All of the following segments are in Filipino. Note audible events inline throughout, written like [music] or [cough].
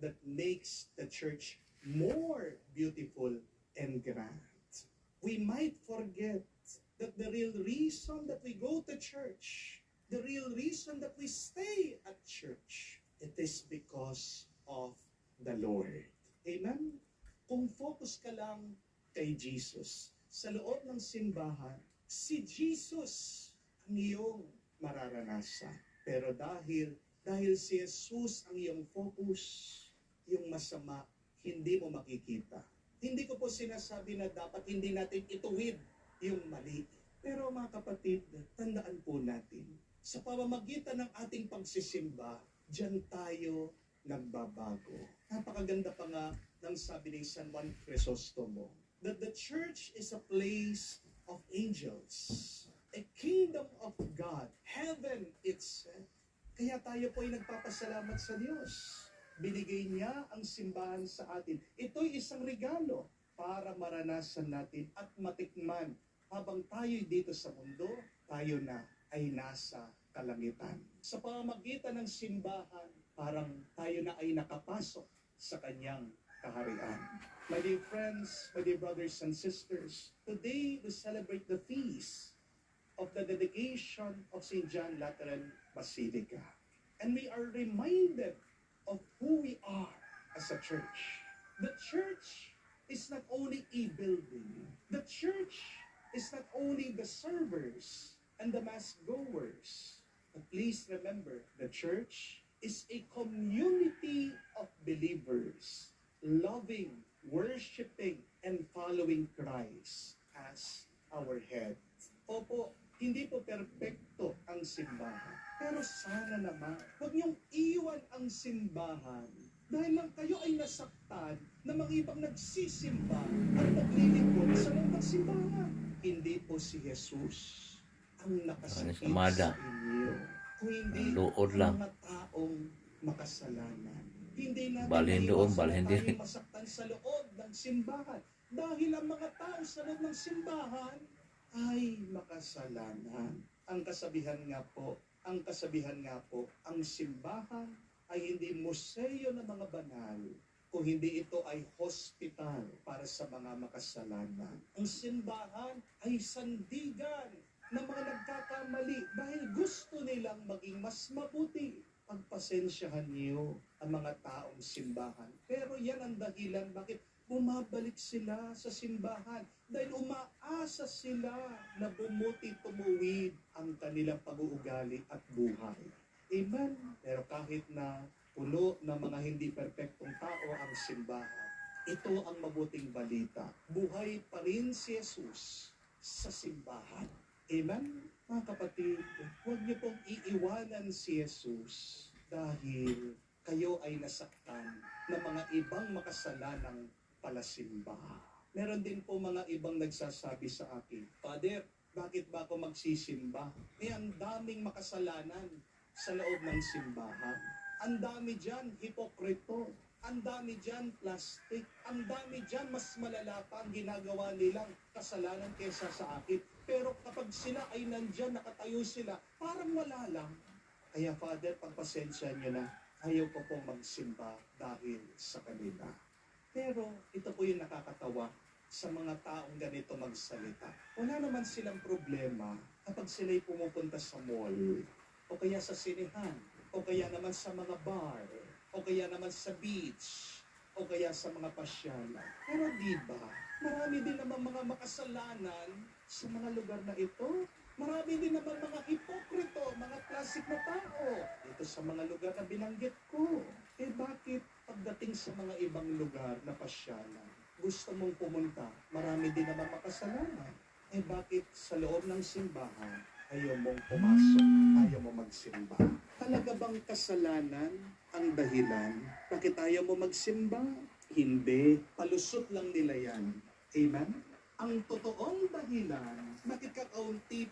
that makes the church more beautiful and grand. We might forget that the real reason that we go to church, the real reason that we stay at church, it is because of the Lord. Amen? Kung focus ka lang kay Jesus, sa loob ng simbahan, si Jesus ang iyong mararanasan. Pero dahil, dahil si Jesus ang iyong focus, yung masama, hindi mo makikita. Hindi ko po sinasabi na dapat hindi natin ituwid yung mali. Pero mga kapatid, tandaan po natin, sa pamamagitan ng ating pagsisimba, diyan tayo nagbabago. Napakaganda pa nga ng sabi ni San Juan Crisostomo, that the church is a place of angels, a kingdom of God, heaven itself. Kaya tayo po ay nagpapasalamat sa Diyos. Binigay niya ang simbahan sa atin. Ito'y isang regalo para maranasan natin at matikman habang tayo dito sa mundo, tayo na ay nasa kalangitan. Sa pamamagitan ng simbahan, parang tayo na ay nakapasok sa kanyang kaharian. My dear friends, my dear brothers and sisters, today we celebrate the feast of the dedication of St. John Lateran Basilica. And we are reminded of who we are as a church. The church is not only a building. The church is not only the servers and the mass goers. But please remember, the church is a community of believers loving, worshiping, and following Christ as our head. Opo, hindi po perpekto ang simbahan. Pero sana naman, huwag niyong iwan ang simbahan dahil lang kayo ay nasaktan na mga ibang nagsisimba at naglilingkod sa ng simbahan. Hindi po si Jesus ang nakasakit sa inyo. Kung hindi luod ang lang. mga taong makasalanan. Hindi natin Balhin doon, balhin din. masaktan sa loob ng simbahan. Dahil ang mga tao sa loob ng simbahan ay makasalanan. Ang kasabihan nga po, ang kasabihan nga po, ang simbahan ay hindi museo ng mga banal, kung hindi ito ay hospital para sa mga makasalanan. Ang simbahan ay sandigan ng mga nagkakamali dahil gusto nilang maging mas mabuti. Pagpasensyahan niyo ang mga taong simbahan. Pero yan ang dahilan bakit bumabalik sila sa simbahan dahil umaasa sila na bumuti tumuwid ang kanilang pag-uugali at buhay. Amen. Pero kahit na puno ng mga hindi perpektong tao ang simbahan, ito ang mabuting balita. Buhay pa rin si Jesus sa simbahan. Amen? Mga kapatid, huwag niyo pong iiwanan si Jesus dahil kayo ay nasaktan ng mga ibang makasalanang palasimba. Meron din po mga ibang nagsasabi sa akin, Father, bakit ba ako magsisimba? Eh, ang daming makasalanan sa loob ng simbahan. Ang dami dyan, hipokrito. Ang dami dyan, plastic. Ang dami dyan, mas malala pa ang ginagawa nilang kasalanan kesa sa akin. Pero kapag sila ay nandyan, nakatayo sila, parang wala lang. Kaya Father, pagpasensya niyo na, ayaw ko pong magsimba dahil sa kanila. Pero ito po yung nakakatawa sa mga taong ganito magsalita. Wala naman silang problema kapag sila'y pumupunta sa mall, o kaya sa sinehan, o kaya naman sa mga bar, o kaya naman sa beach, o kaya sa mga pasyalan. Pero di ba, marami din naman mga makasalanan sa mga lugar na ito. Marami din naman mga hipokrito, mga klasik na tao. Ito sa mga lugar na binanggit ko. Eh bakit pagdating sa mga ibang lugar na pasyalan, gusto mong pumunta, marami din naman makasalanan. Eh bakit sa loob ng simbahan, ayaw mong pumasok, ayaw mo magsimba? Talaga bang kasalanan ang dahilan? Bakit ayaw mo magsimba? Hindi. Palusot lang nila yan. Amen? Ang totoong dahilan, bakit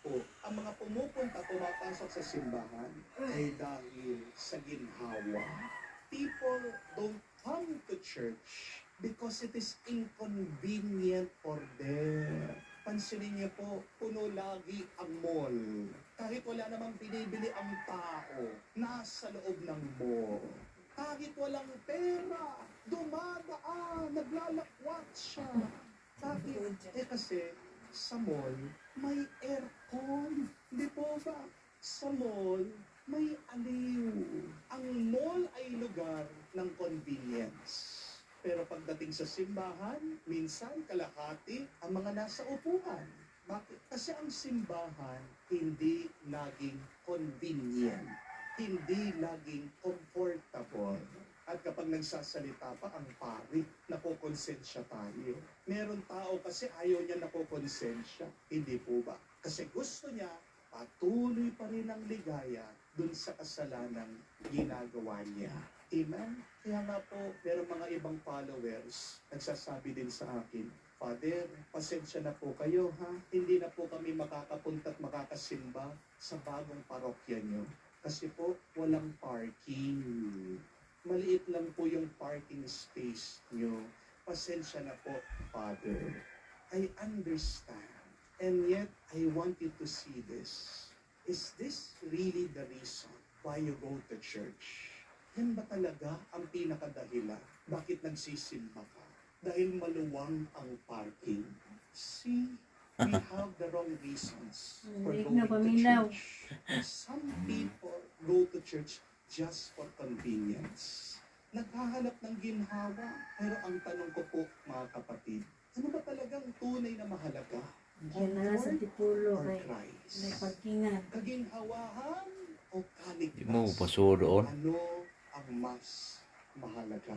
po ang mga pumupunta, pumapasok sa simbahan, ay dahil sa ginhawa. People don't come to church because it is inconvenient for them. Pansinin niyo po, puno lagi ang mall. Kahit wala namang binibili ang tao, nasa loob ng mall. kahit walang pera, dumadaan, naglalakwat siya. Bakit? Eh kasi sa mall, may aircon. Hindi po ba? Sa mall, may aliw. Ang mall ay lugar ng convenience. Pero pagdating sa simbahan, minsan kalahati ang mga nasa upuan. Bakit? Kasi ang simbahan hindi laging convenient. Hindi laging comfortable. At kapag nagsasalita pa ang pari, nakokonsensya tayo. Meron tao kasi ayaw niya nakokonsensya. Hindi po ba? Kasi gusto niya patuloy pa rin ang ligaya dun sa kasalanang ginagawa niya. Amen? Kaya nga po, meron mga ibang followers, nagsasabi din sa akin, Father, pasensya na po kayo ha. Hindi na po kami makakapunta at makakasimba sa bagong parokya niyo. Kasi po, walang parking. Maliit lang po yung parking space niyo. Pasensya na po, Father. I understand. And yet, I want you to see this. Is this really the reason why you go to church? Yan ba talaga ang pinakadahilan? Bakit nagsisimba ka? Dahil maluwang ang parking. See, we [laughs] have the wrong reasons for going na to church. Some people go to church just for convenience. Naghahanap ng ginhawa. Pero ang tanong ko po, mga kapatid, ano ba talagang tunay na mahalaga? Diyan na sa tipulo Christ? may parkingan. Kaginhawahan o kaligtas? Di mo paso doon. Ano ang mas mahalaga?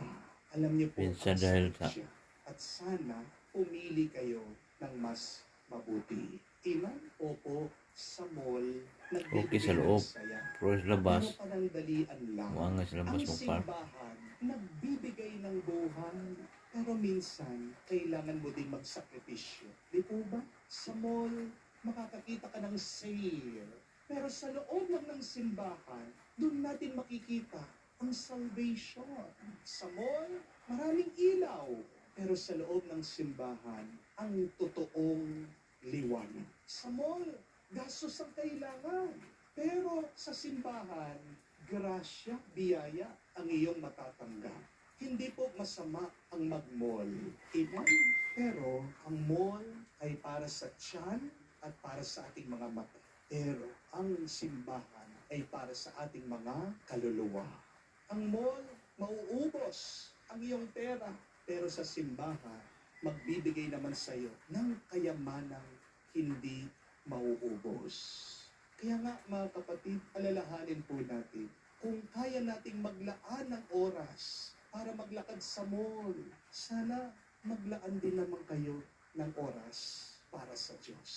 Alam niyo po, Minsan ang dahil siya. At sana pumili kayo ng mas mabuti. Iman, opo, sa mall, Okay sa loob. Pero sa labas, muangas sa labas Ang mo simbahan, nagbibigay ng buhay. Pero minsan, kailangan mo din magsakripisyo. Di po ba? Sa mall, makakakita ka ng sale. Pero sa loob lang ng simbahan, doon natin makikita ang salvation. Sa mall, maraming ilaw. Pero sa loob ng simbahan, ang totoong liwanag. Sa mall, gastos ang kailangan. Pero sa simbahan, grasya, biyaya ang iyong matatanggap. Hindi po masama ang mag-mall. Amen? Pero ang mall ay para sa tiyan at para sa ating mga mata. Pero ang simbahan ay para sa ating mga kaluluwa. Ang mall, mauubos ang iyong pera. Pero sa simbahan, magbibigay naman sa iyo ng kayamanang hindi mauubos. Kaya nga mga kapatid, alalahanin po natin, kung kaya nating maglaan ng oras para maglakad sa mall, sana maglaan din naman kayo ng oras para sa Diyos.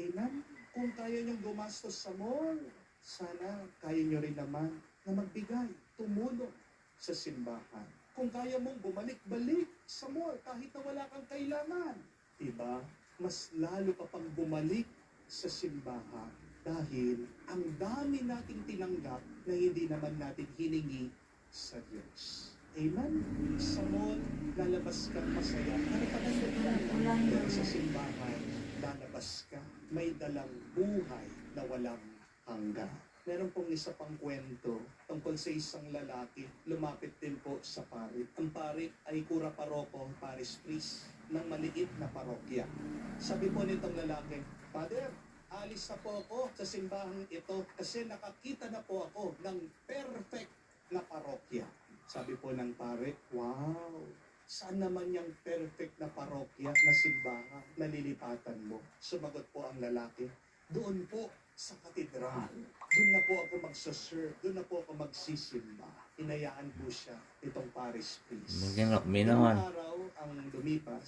Amen? Kung kaya niyong gumastos sa mall, sana kaya niyo rin naman na magbigay, tumulong sa simbahan. Kung kaya mong bumalik-balik sa mall kahit na wala kang kailangan, diba? Mas lalo ka pang bumalik sa simbahan dahil ang dami nating tinanggap na hindi naman natin hiningi sa Diyos. Amen? Sa mall, lalabas kang masaya. Pero Walang Pero sa simbahan, lalabas ka. May dalang buhay na walang hanggan. Meron pong isa pang kwento tungkol sa isang lalaki. Lumapit din po sa parit. Ang parit ay kura paroko, paris priest, ng maliit na parokya. Sabi po nitong lalaki, Father, alis na po ako sa simbahang ito kasi nakakita na po ako ng perfect na parokya. Sabi po ng pare, wow, saan naman yung perfect na parokya na simbahan na lilipatan mo? Sumagot po ang lalaki, doon po sa katedral. Doon na po ako magsaserve, doon na po ako magsisimba. Inayaan po siya itong Paris priest. Magyanap, may naman. araw ang lumipas,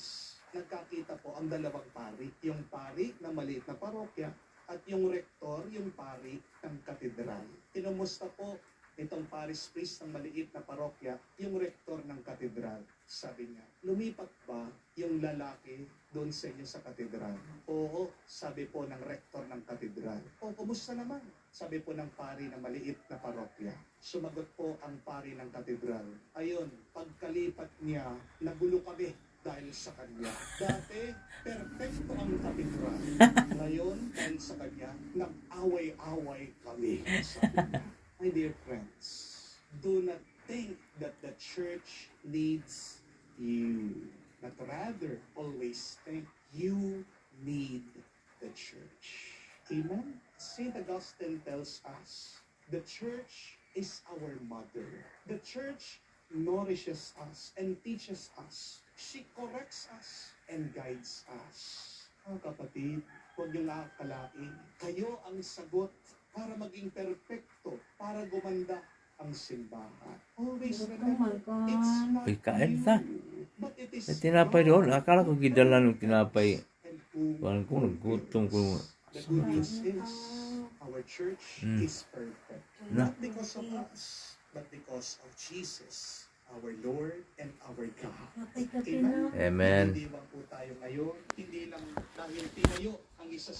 nagkakita po ang dalawang pari. Yung pari na maliit na parokya at yung rektor, yung pari ng katedral. Kinumusta po itong paris priest ng maliit na parokya, yung rektor ng katedral. Sabi niya, lumipat ba yung lalaki doon sa inyo sa katedral? Oo, sabi po ng rektor ng katedral. O, kumusta naman? Sabi po ng pari na maliit na parokya. Sumagot po ang pari ng katedral. Ayun, pagkalipat niya, nagulo kami dahil sa kanya. Dati, perfecto ang katedral. [laughs] Ngayon, dahil sa kanya, nag-away-away kami. Sabi niya. Dear friends, do not think church needs you. Not rather always think you need the church. Amen? St. Augustine tells us, the church is our mother. The church nourishes us and teaches us. She corrects us and guides us. Mga kapatid, huwag niyo nakakalain. Kayo ang sagot para maging perfecto, para gumanda ang simbahan. Always remember, it's not Uy, kain ta. you, but it is May tinapay doon. Akala ko gidala ng tinapay. Parang ko nagutom ko. The good news is, our church Mm. is perfect. Not because of us, but because of Jesus, our Lord and our God. Amen. Amen. Hindi lang po tayo ngayon, hindi lang dahil tinayo ang isa